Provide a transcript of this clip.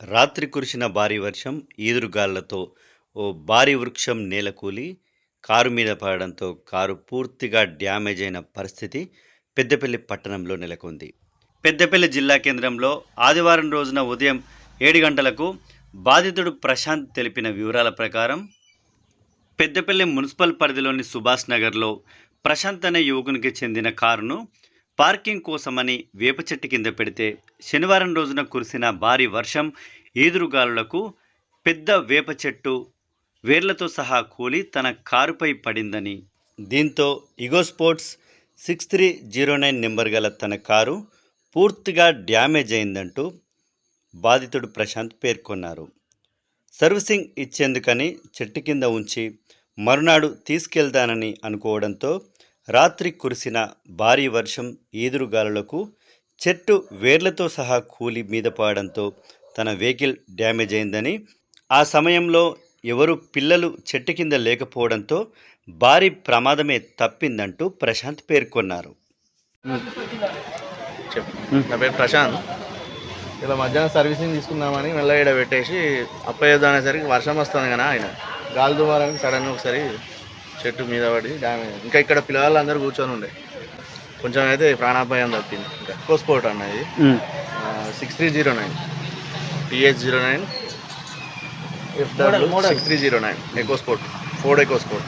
రాత్రి కురిసిన భారీ వర్షం ఈదురుగాళ్ళతో ఓ భారీ వృక్షం నేలకూలి కారు మీద పడడంతో కారు పూర్తిగా డ్యామేజ్ అయిన పరిస్థితి పెద్దపల్లి పట్టణంలో నెలకొంది. పెద్దపల్లి జిల్లా కేంద్రంలో ఆదివారం రోజున ఉదయం ఏడు గంటలకు బాధితుడు ప్రశాంత్ తెలిపిన వివరాల ప్రకారం పెద్దపల్లి మున్సిపల్ పరిధిలోని సుభాష్ నగర్లో ప్రశాంత్ అనే యువకునికి చెందిన కారును పార్కింగ్ కోసమని వేప చెట్టు కింద పెడితే శనివారం రోజున కురిసిన భారీ వర్షం ఈదురుగాలులకు పెద్ద వేప చెట్టు వేర్లతో సహా కూలి తన కారుపై పడిందని. దీంతో EcoSport six three zero nine number గల తన కారు పూర్తిగా డ్యామేజ్ అయిందంటూ బాధితుడు ప్రశాంత్ పేర్కొన్నారు. సర్వీసింగ్ ఇచ్చేందుకని చెట్టు కింద ఉంచి మరునాడు తీసుకెళ్తానని అనుకోవడంతో రాత్రి కురిసిన భారీ వర్షం ఈదురుగాలులకు చెట్టు వేర్లతో సహా కూలి మీద పడడంతో తన వెహికల్ డ్యామేజ్ అయిందని ఆ సమయంలో ఎవరు పిల్లలు చెట్టు కింద లేకపోవడంతో భారీ ప్రమాదమే తప్పిందంటూ ప్రశాంత్ పేర్కొన్నారు. నా పేరు ప్రశాంత్. ఇలా మధ్యాహ్నం సర్వీసింగ్ తీసుకుందామని మెల్ల ఈడ పెట్టేసి అప్పయ్యేద్దాం అనేసరికి వర్షం వస్తుంది కదా ఆయన. గాలి దుమారానికి సడన్గా ఒకసారి చెట్టు మీద పడి డ్యామేజ్ అయింది. ఇంకా ఇక్కడ పిల్లలు అందరూ కూర్చొని ఉండే. కొంచెం అయితే ప్రాణాపాయం తప్పింది. ఇంకా కోస్పోర్ట్ అన్నది six three zero nine TH zero nine six three zero nine EcoSport Ford EcoSport